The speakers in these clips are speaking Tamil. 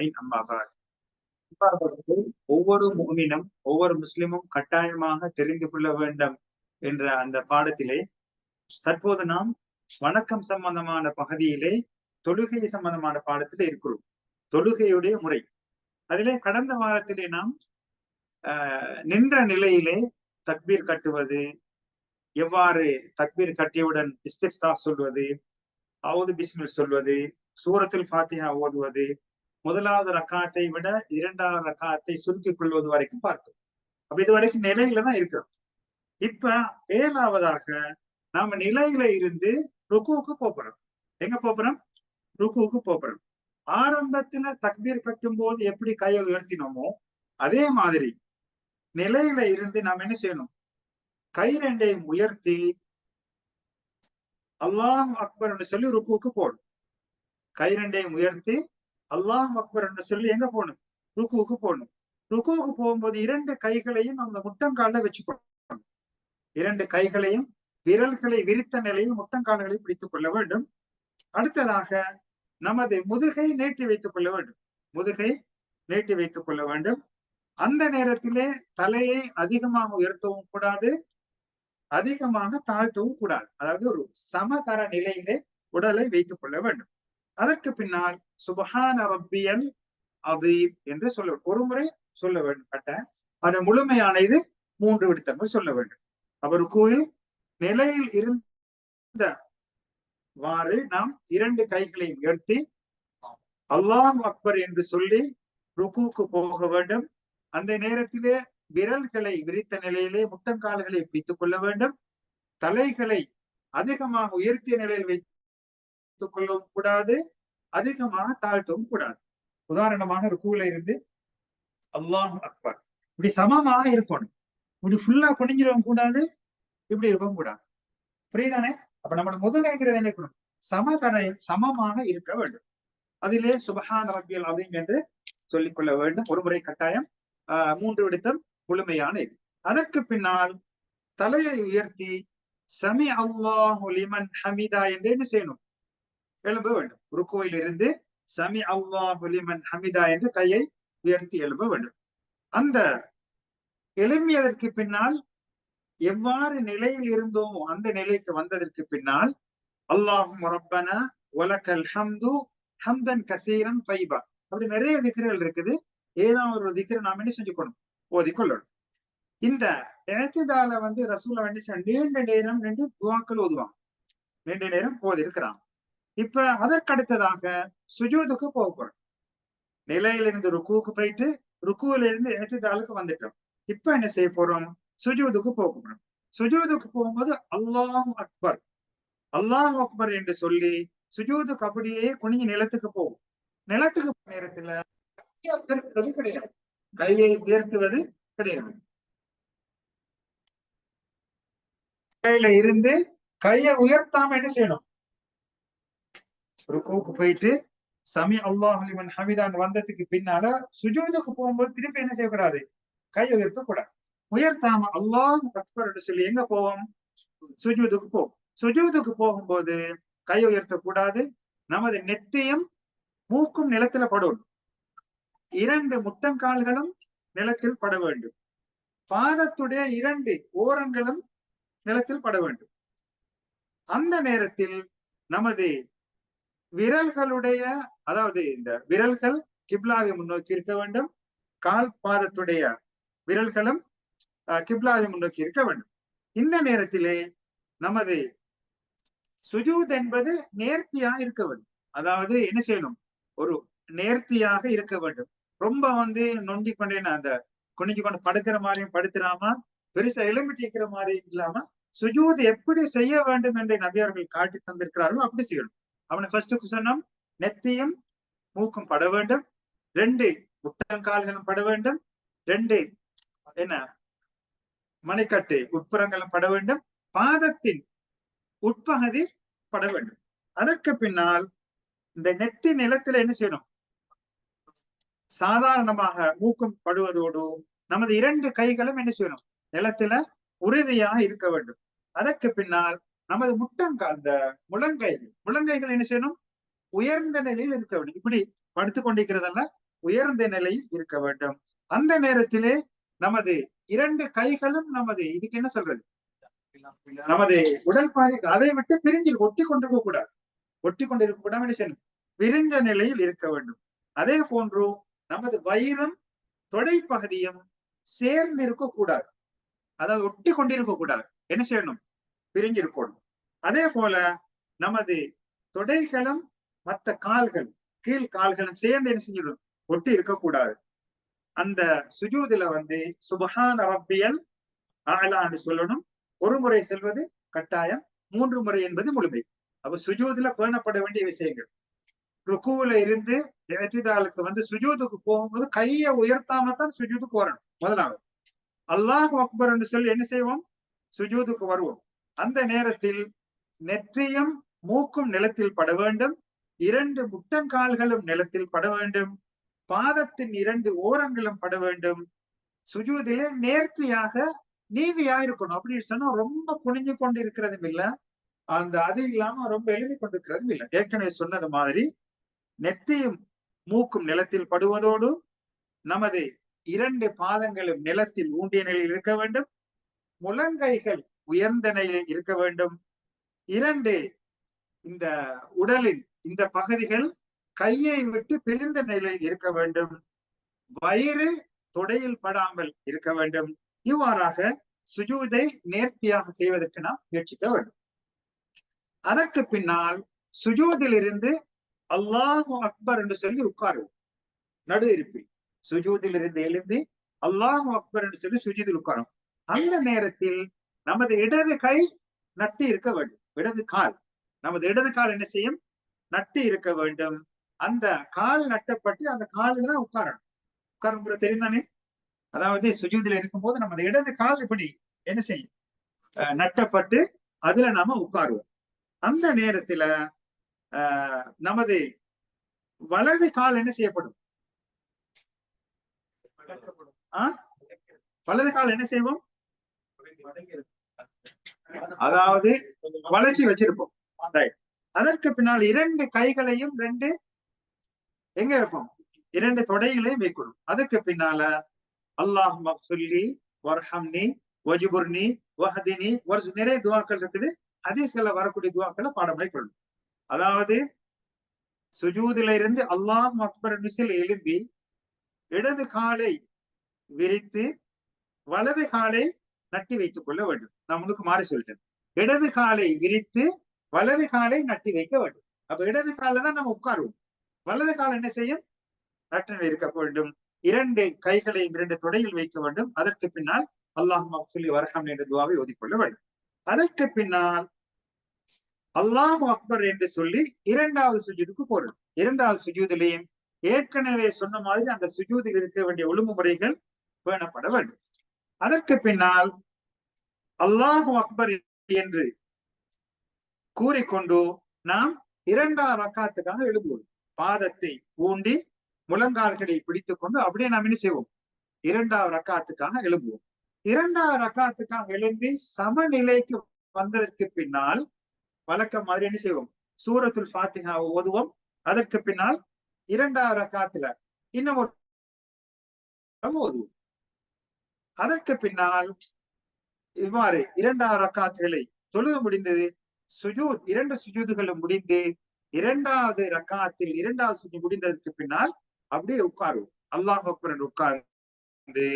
அம்மாபார் ஒவ்வொரு முகமினும் ஒவ்வொரு முஸ்லிமும் கட்டாயமாக தெரிந்து கொள்ள வேண்டும் என்ற அந்த பாடத்திலே தற்போது நாம் வணக்கம் சம்பந்தமான பகுதியிலே தொழுகை சம்பந்தமான பாடத்திலே இருக்கிறோம். தொழுகையுடைய முறை. அதிலே கடந்த வாரத்திலே நாம் நின்ற நிலையிலே தக்பீர் கட்டுவது எவ்வாறு தக்பீர் கட்டியவுடன் இஸ்திஃப்தா சொல்வது அவுது பிஸ்மில் சொல்வது சூரத்தில் ஃபாத்திஹா ஓதுவது முதலாவது ரக்காத்தை விட இரண்டாவது ரக்காத்தை சுருக்கிக் கொள்வது வரைக்கும் பார்க்கும் அப்ப இது வரைக்கும் நிலையில தான் இருக்கிறோம். இப்ப ஏழாவதாக நாம நிலையில இருந்து ருக்குவுக்கு போறோம் எங்க போறோம் ருக்குவுக்கு போறோம் ஆரம்பத்துல தக்பீர் கட்டும் போது எப்படி கையை உயர்த்தினோமோ அதே மாதிரி நிலையில இருந்து நாம் என்ன செய்யணும்? கை ரெண்டையும் உயர்த்தி அல்லாஹ் அக்பர் சொல்லி ருக்குவுக்கு போடும் கை ரெண்டையும் உயர்த்தி அல்லாஹ் அக்பர் என்று சொல்லி எங்க போகணும்? ருக்குவுக்கு போகணும். ருக்குவுக்கு போகும்போது இரண்டு கைகளையும் அந்த முட்டங்கால வச்சுக்கணும் இரண்டு கைகளையும் விரல்களை விரித்த நிலையில் முட்டங்கால்களை பிடித்துக் கொள்ள வேண்டும். அடுத்ததாக நமது முதுகை நீட்டி வைத்துக் கொள்ள வேண்டும். முதுகை நீட்டி வைத்துக் கொள்ள வேண்டும். அந்த நேரத்திலே தலையை அதிகமாக உயர்த்தவும் கூடாது. அதிகமாக தாழ்த்தவும் கூடாது. அதாவது ஒரு சமதர நிலையிலே உடலை வைத்துக் கொள்ள வேண்டும். அதற்கு பின்னால் சுபஹான ரப்பியல் அதீப் என்று சொல்ல ஒரு முறை சொல்ல வேண்டும் கட்ட அது முழுமையான இது மூன்று விடுத்தங்கள் சொல்ல வேண்டும். அவர் கூறி நிலையில் இருந்தவாறு நாம் இரண்டு கைகளை உயர்த்தி அல்லாஹ் அக்பர் என்று சொல்லி ருக்குவுக்கு போக வேண்டும். அந்த நேரத்திலே விரல்களை விரித்த நிலையிலே முட்டங்கால்களை பிடித்துக் கொள்ள வேண்டும். தலைகளை அதிகமாக உயர்த்திய நிலையில் வைத்து குறைத்து கொள்ளவும் கூடாது அதிகமாக தாழ்த்தவும் கூடாது. உதாரணமாக ருக்குல இருந்து அல்லாஹ் அக்பர். இப்படி சமமாக இருக்கணும். இப்படி ஃபுல்லா குனிஞ்சிடவும் கூடாது இப்படி இருக்கவும் கூடாது. புரியுதானே? அப்ப நம்மளோட முதுகைங்கிறது என்ன இருக்கணும்? சமதரை சமமாக இருக்க வேண்டும். அதிலே சுபஹான் ரபியல் அதிகம் என்று சொல்லிக் கொள்ள வேண்டும். ஒரு முறை கட்டாயம். ஆஹ் மூன்று விடுத்தம் முழுமையான இது. அதற்கு பின்னால் தலையை உயர்த்தி சமி அல்லாஹ் லிமன் ஹமிதா என்று என்ன செய்யணும். எழும்ப வேண்டும். ருக்கோயில் இருந்து சமி அல்லாஹ் ஹமிதா என்று கையை உயர்த்தி எழும்ப வேண்டும். அந்த எழும்பியதற்கு பின்னால் எவ்வாறு நிலையில் இருந்தோமோ அந்த நிலைக்கு வந்ததற்கு பின்னால் அல்லாஹும் ரப்பனா ஒலக்கல் ஹம்து ஹம்தன் கசீரன் பைபா அப்படி நிறைய திகர்கள் இருக்குது. ஏதாவது ஒரு திகரை நாம் என்ன செஞ்சுக்கணும்? ஓதிக்கொள்ளணும். இந்த இனத்திதால வந்து ரசூல வேண்டி நீண்ட நேரம் நின்று துவாக்கள் ஓதுவாங்க. நீண்ட நேரம் ஓதி இருக்கிறாங்க இப்ப அதற்கடுத்ததாக சுஜூதுக்கு போக போறோம் நிலையில இருந்து ருக்குவுக்கு போயிட்டு ருக்குவில இருந்து இனத்திதாலுக்கு வந்துட்டோம். இப்ப என்ன செய்ய போறோம்? சுஜூதுக்கு போக போறோம் சுஜூதுக்கு போகும்போது அல்லாஹ் அக்பர். அல்லாஹ் அக்பர் என்று சொல்லி சுஜூதுக்கு அப்படியே குனிஞ்சு நிலத்துக்கு போகும். நிலத்துக்கு நேரத்துல உயர்த்துவது கிடையாது. கையை உயர்த்துவது கிடையாது. கையில இருந்து கையை உயர்த்தாம என்ன செய்யணும்? ருக்குவுக்கு போயிட்டு சமி அல்லாஹ் அலிமன் ஹமிதான் வந்ததுக்கு பின்னால சுஜூதுக்கு போகும்போது திருப்பி என்ன செய்யக்கூடாது? கை உயர்த்த கூடாது உயர்த்தாம அல்லாஹ் அக்பர் சொல்லி எங்க போவோம்? சுஜூதுக்கு போவோம் சுஜூதுக்கு போகும்போது கை உயர்த்தக்கூடாது. நமது நெத்தியும் மூக்கும் நிலத்துல படும். இரண்டு முத்தங்கால்களும் நிலத்தில் பட வேண்டும். பாதத்துடைய இரண்டு ஓரங்களும் நிலத்தில் பட வேண்டும். அந்த நேரத்தில் நமது விரல்களுடைய அதாவது இந்த விரல்கள் கிப்லாவை முன்னோக்கி இருக்க வேண்டும். கால் பாதத்துடைய விரல்களும் கிப்லாவை முன்னோக்கி இருக்க வேண்டும். இந்த நேரத்திலே நமது சுஜூத் என்பது நேர்த்தியா இருக்க வேண்டும். அதாவது என்ன செய்யணும்? ஒரு நேர்த்தியாக இருக்க வேண்டும். ரொம்ப வந்து நொண்டி கொண்டே அந்த குனிஞ்சு கொண்டு படுக்கிற மாதிரியும் படுத்துறாம? பெருசா எலும்பிட்டிக்கிற மாதிரி இல்லாம சுஜூத் எப்படி செய்ய வேண்டும் என்று நபியர்கள் காட்டி தந்திருக்கிறார்களோ அப்படி செய்யணும். அவனை ஃபர்ஸ்ட் சொன்னோம் நெத்தியும் மூக்கும் பட வேண்டும். ரெண்டு முட்டங்கால்களும் பட வேண்டும். ரெண்டு என்ன? மணிக்கட்டு உட்புறங்களும் பட வேண்டும். பாதத்தின் உட்பகுதி பட வேண்டும். அதற்கு பின்னால் இந்த நெத்தி நிலத்துல என்ன செய்யணும்? சாதாரணமாக மூக்கும் படுவதோடு நமது இரண்டு கைகளும் என்ன செய்யணும்? நிலத்துல உறுதியாக இருக்க வேண்டும். அதற்கு பின்னால் நமது முட்டங்கால் அந்த முழங்கைகள். முழங்கைகள் என்ன செய்யணும்? உயர்ந்த நிலையில் இருக்க வேண்டும். இப்படி படுத்து கொண்டிருக்கிறதல்ல உயர்ந்த நிலையில் இருக்க வேண்டும். அந்த நேரத்திலே நமது இரண்டு கைகளும் நமது இதுக்கு என்ன சொல்றது? நமது உடல் பாதி அதை விட்டு பிரிஞ்சு ஒட்டி கொண்டிருக்க கூடாது. ஒட்டி கொண்டிருக்க கூடாது. விரிந்த நிலையில் இருக்க வேண்டும். அதே போன்று நமது வயிறும் தொடை பகுதியும் சேர்ந்து இருக்கக்கூடாது அதாவது ஒட்டி கொண்டிருக்க கூடாது. என்ன செய்யணும்? பிரிஞ்சிருக்கணும். அதே போல நமது தொடைகளும் மற்ற கால்கள் கீழ் கால்களும் சேர்ந்து என்ன செஞ்சிடும்? ஒட்டி இருக்கக்கூடாது. அந்த சுஜூதுல வந்து சுபஹான் ரப்பியல் ஆலான்னு சொல்லணும். ஒரு முறை செல்வது கட்டாயம். மூன்று முறை என்பது முழுமை. அப்ப சுஜூதுல பேணப்பட வேண்டிய விஷயங்கள். ருக்குவில இருந்து எத்திதாலுக்கு வந்து சுஜூதுக்கு போகும்போது கையை உயர்த்தாம தான் சுஜூதுக்கு வரணும் முதலாவது. அல்லாஹ் அக்பர் என்று சொல்லி என்ன செய்வோம்? சுஜூதுக்கு வருவோம். அந்த நேரத்தில் நெற்றியும் மூக்கும் நிலத்தில் பட வேண்டும். இரண்டு முட்டங்கால்களும் நிலத்தில் பட வேண்டும். பாதத்தின் இரண்டு ஓரங்களும் பட வேண்டும். சுஜூதிலே நேர்த்தியாக நீதியா இருக்கணும் அப்படின்னு சொன்னா ரொம்ப குனிஞ்சு கொண்டு இருக்கிறதும் இல்ல. அந்த அது இல்லாம ரொம்ப எழுதி கொண்டிருக்கிறதும் இல்லை. ஏற்கனவே சொன்னது மாதிரி நெத்தியும் மூக்கும் நிலத்தில் படுவதோடு நமது இரண்டு பாதங்களும் நிலத்தில் ஊண்டிய நிலையில் இருக்க வேண்டும். முழங்கைகள் உயர்ந்த நிலையில் இருக்க வேண்டும். இரண்டு இந்த உடலின் இந்த பகுதிகள் கையை விட்டு பிரிந்த நிலையில் இருக்க வேண்டும். வயிறு தொடையில் படாமல் இருக்க வேண்டும். இவ்வாறாக சுஜூதை நேர்த்தியாக செய்வதற்கு நாம் முயற்சிக்க வேண்டும். அதற்கு பின்னால் சுஜூதில் இருந்து அல்லாஹு அக்பர் என்று சொல்லி உட்காருவோம் நடு இருப்பில். சுஜூதில் இருந்து எழுந்து அல்லாஹு அக்பர் என்று சொல்லி சுஜூதில் உட்காரும். அந்த நேரத்தில் நமது இடது கை நட்டு இருக்க வேண்டும். இடது கால். நமது இடது கால் என்ன செய்யும்? நட்டு இருக்க வேண்டும். அந்த கால் நட்டப்பட்டு அந்த காலில் தான் உட்காரணும். உட்காரும் தெரிந்தானே அதாவது சுஜூதில் இருக்கும்போது நமது இடது கால் இப்படி என்ன செய்யும்? நட்டப்பட்டு அதுல நாம உட்காருவோம். அந்த நேரத்துல நமது வலது கால் என்ன செய்யப்படும்? வலது கால் என்ன செய்வோம்? அதாவது வளர்ச்சி வச்சிருப்போம். அதற்கு பின்னால் இரண்டு கைகளையும் ரெண்டு எங்க வைப்போம்? இரண்டு தொடைகளையும் வைக்கணும். அதுக்கு பின்னால அல்லாஹ் வர்ஹம்னி வஜுபுர்னி வஹதினி வருஷ நிறைய துவாக்கள் இருக்குது. ஹதீஸ்ல வரக்கூடிய துவாக்களை பாடமாய் கொள்ளணும் அதாவது சுஜூதில இருந்து அல்லாஹ் அக்பர் மிசில் எழும்பி இடது காலை விரித்து வலது காலை நட்டி வைத்துக் கொள்ள வேண்டும். நான் முன்னுக்கு மாறி சொல்லிட்டேன். இடது காலை விரித்து வலது காலை நட்டி வைக்க வேண்டும். அப்ப இடது கால தான் நம்ம உட்காருவோம். வலது கால் என்ன செய்யும்? நட்டில் இருக்க வேண்டும். இரண்டு கைகளை இரண்டு தொடையில் வைக்க வேண்டும். அதற்கு பின்னால் அல்லாஹ் சொல்லி வரகம் என்ற துவாவை ஒதுக்கொள்ள வேண்டும். அதற்கு பின்னால் அல்லாஹ் அக்பர் என்று சொல்லி இரண்டாவது சுஜூதுக்கு போறோம் இரண்டாவது சுஜூதிலையும் ஏற்கனவே சொன்ன மாதிரி அந்த சுஜூதில் இருக்க வேண்டிய ஒழுங்குமுறைகள் பேணப்பட வேண்டும். அதற்கு பின்னால் அல்லாஹு அக்பர் என்று கூறிக்கொண்டு நாம் இரண்டாம் ரக்காத்துக்காக எழுதுவோம். பாதத்தை ஊண்டி முழங்கால்களை பிடித்துக் கொண்டு அப்படியே நாம் என்ன செய்வோம்? இரண்டாவது ரக்காத்துக்காக எழுபுவோம் இரண்டாவது ரக்காத்துக்காக எழும்பி சமநிலைக்கு வந்ததற்கு பின்னால் வழக்கம் மாதிரி என்ன செய்வோம்? சூரத்துல் ஃபாத்திகாவை ஓதுவோம். அதற்கு பின்னால் இரண்டாவது ரக்காத்துல இன்னும் ஒரு ஓதுவோம். அதற்கு பின்னால் இவ்வாறு இரண்டாவது ரக்காத்துகளை தொழுது முடிந்தது. சுஜூத் இரண்டு சுஜூதுகளும் முடிந்து இரண்டாவது ரக்காத்தில் இரண்டாவது சுஜு முடிந்ததற்கு பின்னால் அப்படியே உட்காருவோம். அல்லாஹ் அக்பர் உட்கார்ந்து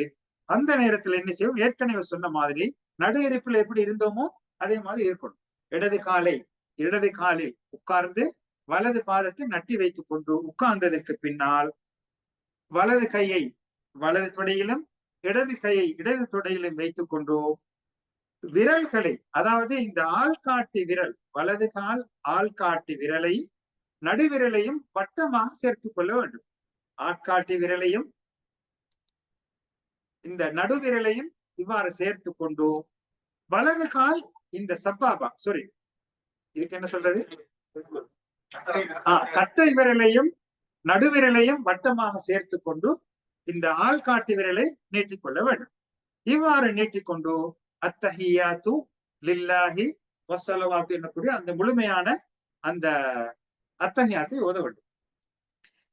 அந்த நேரத்துல என்ன செய்வோம்? ஏற்கனவே சொன்ன மாதிரி நடு இருப்பில் எப்படி இருந்தோமோ அதே மாதிரி இருக்கணும். இடது காலை இடது காலில் உட்கார்ந்து வலது பாதத்தை நட்டி வைத்துக் கொண்டு உட்கார்ந்ததற்கு பின்னால் வலது கையை வலது தொடையிலும் இடது கையை இடது தொடையிலும் வைத்துக் கொண்டு விரல்களை அதாவது இந்த ஆள்காட்டி விரல் வலது கால் ஆள்காட்டி விரலை நடுவிரலையும் வட்டமாக சேர்த்துக் கொள்ள வேண்டும். ஆட்காட்டி விரலையும் இந்த நடுவிரலையும் இவ்வாறு சேர்த்து கொண்டு வலது கால் இந்த சப்பாபா சாரி இதுக்கு என்ன சொல்றது? கட்டை விரலையும் நடுவிரலையும் வட்டமாக சேர்த்து கொண்டு இந்த ஆள்காட்டி விரலை நீட்டிக்கொள்ள வேண்டும். இவ்வாறு நீட்டிக்கொண்டு அத்தஹியாத்து லில்லாஹி வசலவாத்து என்னக்கூடிய அந்த முழுமையான அந்த அத்தஹியாத்தை ஓத வேண்டும்.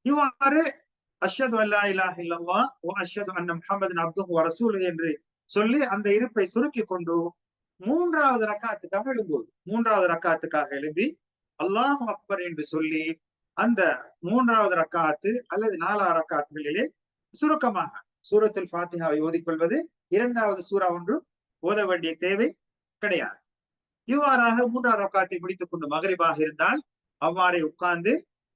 இவ்வாறு அஷ்ஹது அல்லா இலாஹ இல்லவா ஓ அஷ்ஹது அன்ன முகமது அப்துஹு வ என்று சொல்லி அந்த இருப்பை சுருக்கி கொண்டு மூன்றாவது ரக்காத்துக்காக எழும்புவது. மூன்றாவது ரக்காத்துக்காக எழும்பி அல்லாஹ் அக்பர் என்று சொல்லி அந்த மூன்றாவது ரக்காத்து அல்லது நாலாவது ரக்காத்துகளிலே சுருக்கமாக சூரத்தில் ஃபாத்திஹாவை ஓதிக்கொள்வது. இரண்டாவது சூறா ஒன்று ஓத வேண்டிய தேவை கிடையாது. இவ்வாறாக மூன்றாவது ரக்காத்தை முடித்துக் கொண்டு மகரிபாக இருந்தால் அவ்வாறே உட்கார்ந்து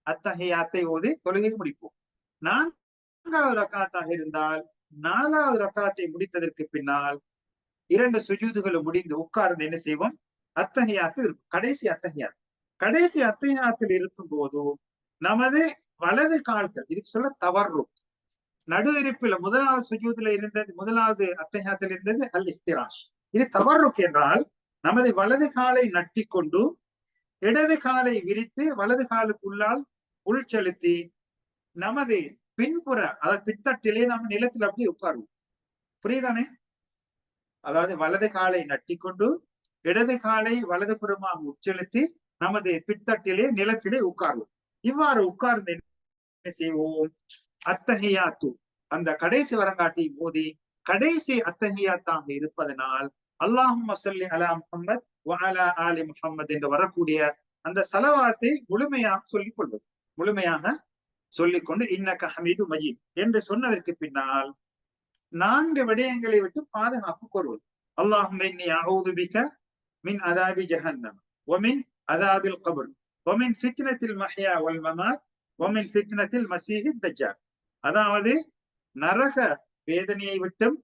அத்தகைய அத்தை ஓதி தொழுகை முடிப்போம். நான்காவது ரக்காத்தாக இருந்தால் நாலாவது ரக்காத்தை முடித்ததற்கு பின்னால் இரண்டு சுஜூதுகளும் முடிந்து உட்கார்ந்து என்ன செய்வோம்? அத்தகையாத்து இருக்கும். கடைசி அத்தகையாத்து கடைசி அத்தகையாத்தில் இருக்கும் போது நமது வலது கால்கள் இதுக்கு சொல்ல தவறு நடு இருப்பில் முதலாவது சுஜூதுல இருந்தது முதலாவது அத்தகையாத்தில் இருந்தது அல் இஹ்திராஷ் இது தவறுக் என்றால் நமது வலது காலை நட்டி கொண்டு இடது காலை விரித்து வலது காலுக்குள்ளால் உள் செலுத்தி நமது பின்புற அதாவது பித்தட்டிலே நம்ம நிலத்தில் அப்படி உட்காருவோம். புரியுதானே? அதாவது வலது காலை நட்டி கொண்டு இடது காலை வலது புறமாக உட்செலுத்தி நமது பித்தட்டிலே நிலத்திலே உட்காருவோம். இவ்வாறு உட்கார்ந்து என்ன செய்வோம்? அத்தகையா தூ அந்த கடைசி வரங்காட்டி போதி கடைசி அத்தகையாத்தாக இருப்பதனால் அல்லாஹு மசல்லி அலா முகமது வஅலா ஆலி முகமது என்று வரக்கூடிய அந்த சலவாத்தை முழுமையாக சொல்லிக் கொள்வது. முழுமையாக சொல்லிக்கொண்டு இன்னக்க ஹமீது மஜீத் என்று சொன்னதற்கு பின்னால் நான்கு விடயங்களை விட்டு பாதுகாப்பு கோருவது. அல்லாஹும் அவுதுபிக்க மின் அதாபி ஜஹன்னம். ஒமின் அதாபில் கபுல் ஒமின் ஃபித்னத்தில் மஹியா வல் மமாத். ஒமின் ஃபித்னத்தில் மசீஹித் தஜ்ஜார் அதாவது நரக வேதனையை விட்டும்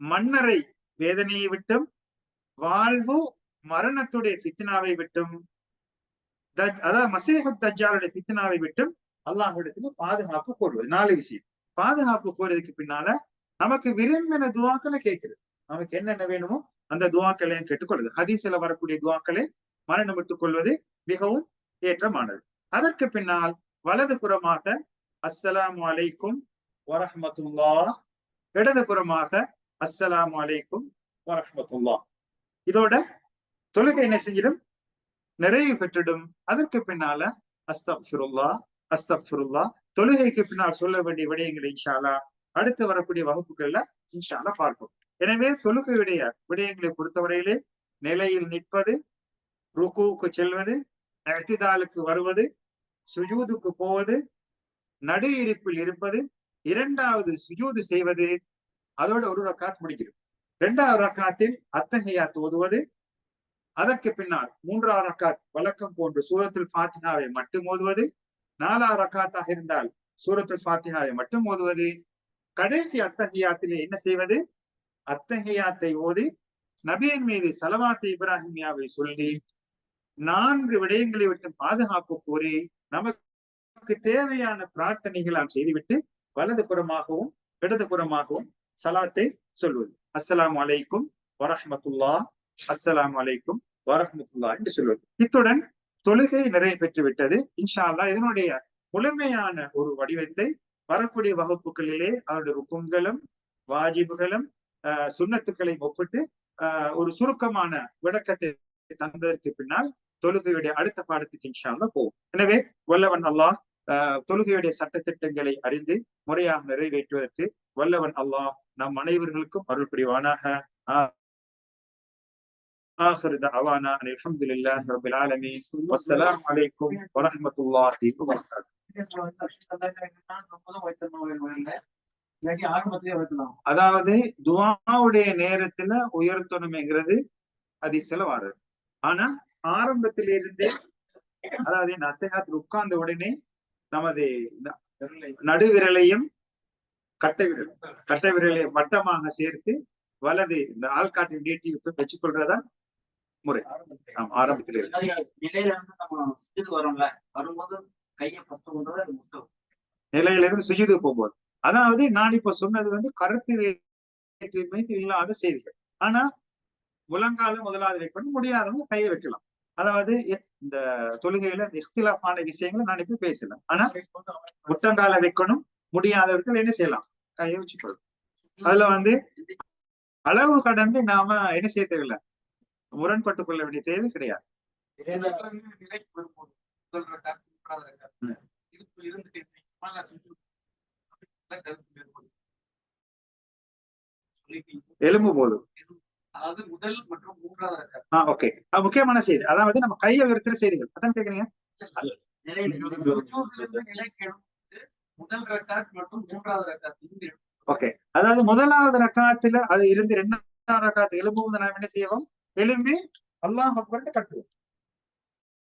மன்னரை வேதனையை விட்டும் வாழ்வு மரணத்துடைய பித்னாவை விட்டும் அதாவது மசீஹு தஜ்ஜாலுடைய பித்னாவை விட்டும் அல்லாஹிடத்துல பாதுகாப்பு கோருவது. நாலு விஷயம். பாதுகாப்பு கோருவதற்கு பின்னால நமக்கு விரும்பின துவாக்களை கேட்கிறது. நமக்கு என்னென்ன வேணுமோ அந்த துவாக்களையும் கேட்டுக்கொள்வது ஹதீசில வரக்கூடிய துவாக்களை மரணம் விட்டுக் கொள்வது மிகவும் ஏற்றமானது. அதற்கு பின்னால் வலது புறமாக அஸ்ஸலாம் வலைக்கும் வரஹமத்துல்லா இடதுபுறமாக அஸ்ஸலாம் வலைக்கும் அலைக்கும் வரஹமத்துல்லா இதோட தொழுகை என்ன செஞ்சிடும் நிறைவு பெற்றிடும். அதற்கு பின்னால அஸ்தப்ஃபுருல்லா அஸ்தப்ஃபுருல்லா தொழுகைக்கு பின்னால் சொல்ல வேண்டிய விடயங்களை இன்ஷாலா அடுத்து வரக்கூடிய வகுப்புகள்ல இன்ஷாலா பார்ப்போம். எனவே தொழுகையுடைய விடயங்களை பொறுத்தவரையிலே நிலையில் நிற்பது ருக்குவுக்கு செல்வது அழ்த்திதாலுக்கு வருவது சுஜூதுக்கு போவது நடு இருப்பில் இருப்பது இரண்டாவது சுஜூது செய்வது. அதோட ஒரு ரக்காத் முடிக்கிறோம் இரண்டாவது ரக்காத்தில் அத்தகையாத் ஓதுவது. அதற்கு பின்னால் மூன்றாவது ரக்காத் வழக்கம் போன்று சூரத்துல் ஃபாத்திஹாவை மட்டும் ஓதுவது. நாலாவது ரக்காத்தாக இருந்தால் சூரத்துல் ஃபாத்திஹாவை மட்டும் ஓதுவது. கடைசி அத்தகையாத்திலே என்ன செய்வது? அத்தகையாத்தை ஓதி நபியின் மீது சலவாத்து இப்ராஹிமியாவை சொல்லி நான்கு விடயங்களை விட்டு பாதுகாப்பு கோரி நமக்கு நமக்கு தேவையான பிரார்த்தனைகள் நாம் செய்துவிட்டு வலது புறமாகவும் இடது புறமாகவும் சலாத்தை சொல்வது. அஸ்லாம் அலைக்கும் வரஹமத்துல்லா அஸ்லாம் அலைக்கும் வரஹமத்துல்லா என்று சொல்வது. இத்துடன் தொழுகை நிறைவு பெற்று விட்டது இன்ஷா அல்லா இதனுடைய முழுமையான ஒரு வடிவத்தை வரக்கூடிய வகுப்புகளிலே அவருடைய ருக்குங்களும் வாஜிபுகளும் ஆஹ் சுண்ணத்துக்களை ஒப்பிட்டு ஒரு சுருக்கமான விளக்கத்தை தந்ததற்கு பின்னால் தொழுகையுடைய அடுத்த பாடத்துக்கு இன்ஷா அல்லா போகும் எனவே வல்லவன் அல்லாஹ் ஆஹ் தொழுகையுடைய சட்டத்திட்டங்களை அறிந்து முறையாக நிறைவேற்றுவதற்கு வல்லவன் அல்லாஹ் நம் அனைவர்களுக்கும் அருள் புரிவானாக آخر دعوانا أن الحمد لله رب العالمين والسلام عليكم ورحمة الله وبركاته அதாவது துவாவுடைய நேரத்துல உயர்த்தணும்ங்கிறது அது செலவாறு ஆனா ஆரம்பத்தில இருந்தே அதாவது இந்த அத்தகாத்துல உட்கார்ந்த உடனே நமது நடுவிரலையும் கட்டை விரல் கட்டை விரலை வட்டமாக சேர்த்து வலது இந்த ஆள்காட்டின் நீட்டி வச்சுக்கொள்றதா முறை. ஆமா ஆரம்பத்திலே. நிலையில இருந்து நம்ம சுத்திட்டு வரோம்ல வரும்போது கையை நிலையில இருந்து சுஜிது போகும்போது. அதாவது நான் இப்ப சொன்னது வந்து கருத்து வேற்றுமைக்கு இல்லாத செய்திகள். ஆனா முழங்கால முதலாவது வைக்கணும் முடியாதவங்க கையை வைக்கலாம். அதாவது இந்த தொழுகையில இந்த இஃப்திலாஃபான விஷயங்களை நான் இப்ப பேசல. ஆனா முட்டங்கால வைக்கணும் முடியாதவர்கள் என்ன செய்யலாம்? கையை வச்சுக்கொள்ளும் அதுல வந்து அளவு கடந்து நாம என்ன செய்ய தேவையில்லை? முரண்பட்டு கொள்ள வேண்டிய தேவை கிடையாது. நிலைக்கு வரும்போது அதாவது முதல் மற்றும் மூன்றாவது ஓகே முக்கியமான செய்தி. அதாவது நம்ம கையை உயர்த்துற செய்திகள். அதான் கேக்குறீங்க? முதல் ரக்காத் மற்றும் மூன்றாவது ரக்காத். ஓகே அதாவது முதலாவது ரக்காத்துல அது இருந்து இரண்டாவது ரக்காத்து எழும்புவது நாம் என்ன செய்வோம்? எழும்பி அல்லாஹ் அக்பர்னு கட்டுவோம்.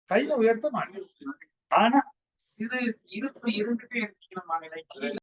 கையை உயர்த்த மாட்டோம். ஆனா சிறு இருப்பு இருந்துட்டே இருக்கணும்